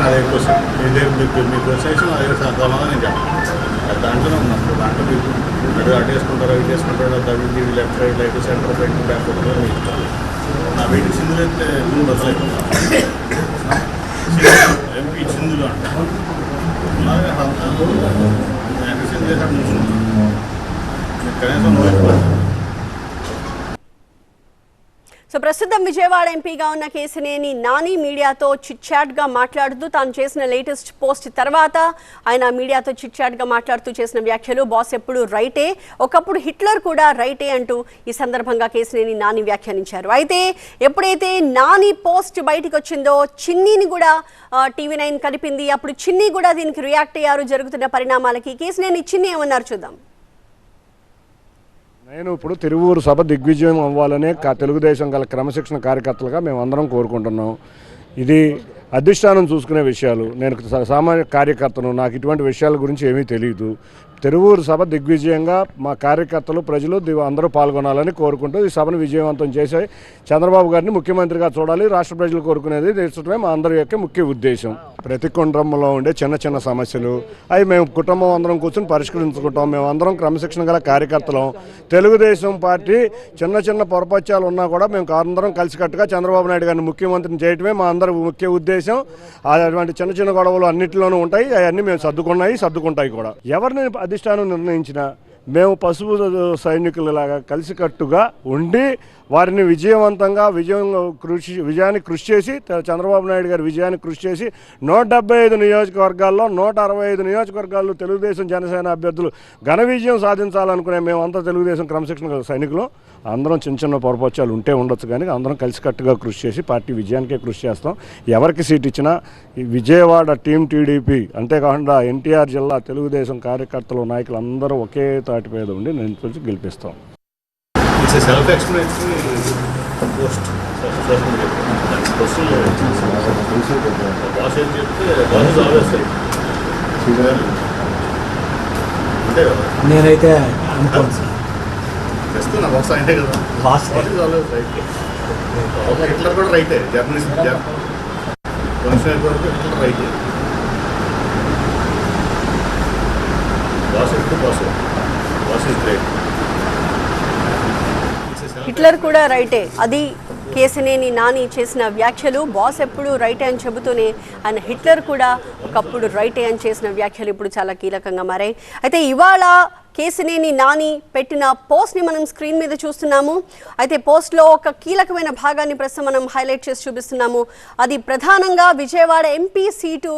కానీ అదే క్వశ్చన్ ఇదే మీకు మీ క్వశ్చన్ అదే సమాధానం నేను చెప్పాను దాంట్లోనే ఉన్నాం దాంట్లో మీకు అటు అటు వేసుకుంటారో ఇటు వేసుకుంటారో తగ్గి left side light centre side back ఉంటారో మీకు ఇష్టం. నా వీటికి సింధులు అయితే ముందు బదలైపోతాం ఎంపీ సింధులు అంటారు అలాగే నేను సింధు చేశాడు ముందు కనీసం నువ్వు ప్రస్తుతం విజయవాడ ఎంపీగా ఉన్న కేసినేని నాని మీడియాతో చిట్ చాట్గా మాట్లాడుతూ తాను చేసిన లేటెస్ట్ పోస్ట్ తర్వాత ఆయన మీడియాతో చిట్చాట్గా మాట్లాడుతూ చేసిన వ్యాఖ్యలు బాస్ ఎప్పుడు రైటే ఒకప్పుడు హిట్లర్ కూడా రైటే అంటూ ఈ సందర్భంగా కేసినేని నాని వ్యాఖ్యానించారు. అయితే ఎప్పుడైతే నాని పోస్ట్ బయటికి వచ్చిందో చిన్నీని కూడా టీవీ నైన్ కలిపింది అప్పుడు చిన్ని కూడా దీనికి రియాక్ట్ అయ్యారు. జరుగుతున్న పరిణామాలకి కేసినేని చిన్ని ఏమన్నారు చూద్దాం. నేను ఇప్పుడు తిరువూరు సభ దిగ్విజయం అవ్వాలనే తెలుగుదేశం గల క్రమశిక్షణ కార్యకర్తలుగా మేము అందరం కోరుకుంటున్నాం. ఇది అధిష్టానం చూసుకునే విషయాలు. నేను సా- సామాన్య కార్యకర్తను నాకు ఇటువంటి విషయాల గురించి ఏమీ తెలియదు తెరువూరు సభ దిగ్విజయంగా మా కార్యకర్తలు ప్రజలు అందరూ పాల్గొనాలని కోరుకుంటూ ఈ సభను విజయవంతం చేసే చంద్రబాబు గారిని ముఖ్యమంత్రిగా చూడాలి రాష్ట్ర ప్రజలు కోరుకునేది తీర్చడమే మా అందరి యొక్క ముఖ్య ఉద్దేశం. ప్రతి కుండ్రంలో ఉండే చిన్న చిన్న సమస్యలు అవి మేము కుటుంబం అందరం కూర్చొని పరిష్కరించుకుంటాం. మేము అందరం క్రమశిక్షణ గల కార్యకర్తలం. తెలుగుదేశం పార్టీ చిన్న చిన్న పొరపత్యాలు ఉన్నా కూడా మేము అందరం కలిసికట్టుగా చంద్రబాబు నాయుడు గారిని ముఖ్యమంత్రిని చేయటమే మా అందరి ముఖ్య ఉద్దేశం. అటువంటి చిన్న చిన్న గొడవలు అన్నింటిలోనూ ఉంటాయి. అవన్నీ మేము సర్దుకున్నాయి సర్దుకుంటాయి కూడా. ఎవరిని అధిష్టానం నిర్ణయించినా మేము పసుపు సైనికులలాగా కలిసికట్టుగా ఉండి వారిని విజయవంతంగా విజయం కృషి విజయాన్ని కృషి చేసి చంద్రబాబు నాయుడు గారి విజయాన్ని కృషి చేసి నూట డెబ్బై ఐదు నియోజకవర్గాల్లో నూట అరవై ఐదు నియోజకవర్గాల్లో తెలుగుదేశం జనసేన అభ్యర్థులు ఘన విజయం సాధించాలనుకునే మేమంతా తెలుగుదేశం క్రమశిక్షణ సైనికులు. అందరం చిన్న చిన్న పొరపచ్చాలు ఉంటే ఉండొచ్చు కానీ అందరం కలిసికట్టుగా కృషి చేసి పార్టీ విజయానికే కృషి చేస్తాం. ఎవరికి సీట్ ఇచ్చినా ఈ విజయవాడ టీం టీడీపీ అంతేకాకుండా ఎన్టీఆర్ జిల్లా తెలుగుదేశం కార్యకర్తలు నాయకులు అందరూ ఒకే తాటి మీద ఉండి నేను గెలిపిస్తాం. నేనైతే అనుకోను సార్. హిట్లర్ కూడా రైటే. జర్నలిస్ట్ కొంచెం వరకు హిట్లర్ రైటే. బాస్ హిట్లర్ కూడా రైటే. అది కేసినేని నాని చేసిన వ్యాఖ్యలు బాస్ ఎప్పుడు రైటే అని చెబుతూనే ఆయన హిట్లర్ కూడా ఒకప్పుడు రైటే అని చేసిన వ్యాఖ్యలు ఇప్పుడు చాలా కీలకంగా మారాయి. అయితే ఇవాళ కేసినేని నాని పెట్టిన పోస్ట్ని మనం స్క్రీన్ మీద చూస్తున్నాము. అయితే పోస్ట్లో ఒక కీలకమైన భాగాన్ని ప్రస్తుతం మనం హైలైట్ చేసి చూపిస్తున్నాము. అది ప్రధానంగా విజయవాడ ఎంపీ సీటు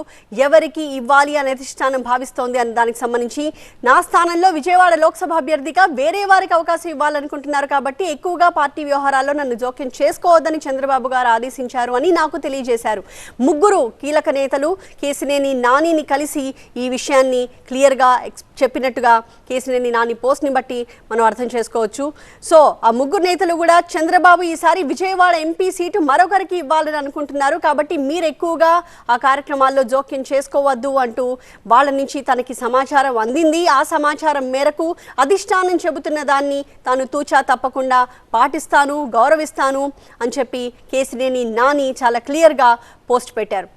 ఎవరికి ఇవ్వాలి అనే అధిష్టానం భావిస్తోంది అని దానికి సంబంధించి నా స్థానంలో విజయవాడ లోక్సభ అభ్యర్థిగా వేరే వారికి అవకాశం ఇవ్వాలనుకుంటున్నారు కాబట్టి ఎక్కువగా పార్టీ వ్యవహారాల్లో నన్ను జోక్యం చేసుకోవద్దని చంద్రబాబు గారు ఆదేశించారు అని నాకు తెలియజేశారు. ముగ్గురు కీలక నేతలు కేసినేని నానిని కలిసి ఈ విషయాన్ని క్లియర్గా చెప్పినట్టుగా చెప్పినట్టుగా కేసినేని నాని పోస్ట్ని బట్టి మనం అర్థం చేసుకోవచ్చు. సో ఆ ముగ్గురు నేతలు కూడా చంద్రబాబు ఈసారి విజయవాడ ఎంపీ సీటు మరొకరికి ఇవ్వాలని అనుకుంటున్నారు. కాబట్టి మీరు ఎక్కువగా ఆ కార్యక్రమాల్లో జోక్యం చేసుకోవద్దు అంటూ వాళ్ళ నుంచి తనకి సమాచారం అందింది. ఆ సమాచారం మేరకు అధిష్టానం చెబుతున్న దాన్ని తాను తూచా తప్పకుండా పాటిస్తాను గౌరవిస్తాను అని చెప్పి కేసినేని నాని చాలా క్లియర్గా పోస్ట్ పెట్టారు.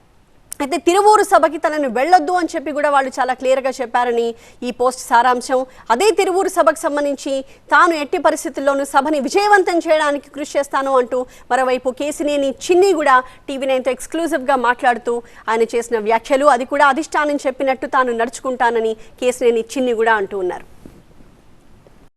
అయితే తిరువూరు సభకి తనను వెళ్ళొద్దు అని చెప్పి కూడా వాళ్ళు చాలా క్లియర్గా చెప్పారని ఈ పోస్ట్ సారాంశం. అదే తిరువూరు సభకు సంబంధించి తాను ఎట్టి పరిస్థితుల్లోనూ సభని విజయవంతం చేయడానికి కృషి చేస్తాను అంటూ మరోవైపు కేసినేని చిన్ని కూడా టీవీ నైన్తో ఎక్స్క్లూజివ్గా మాట్లాడుతూ ఆయన చేసిన వ్యాఖ్యలు అది కూడా అధిష్టానం చెప్పినట్టు తాను నడుచుకుంటానని కేసినేని చిన్ని కూడా అంటూ ఉన్నారు.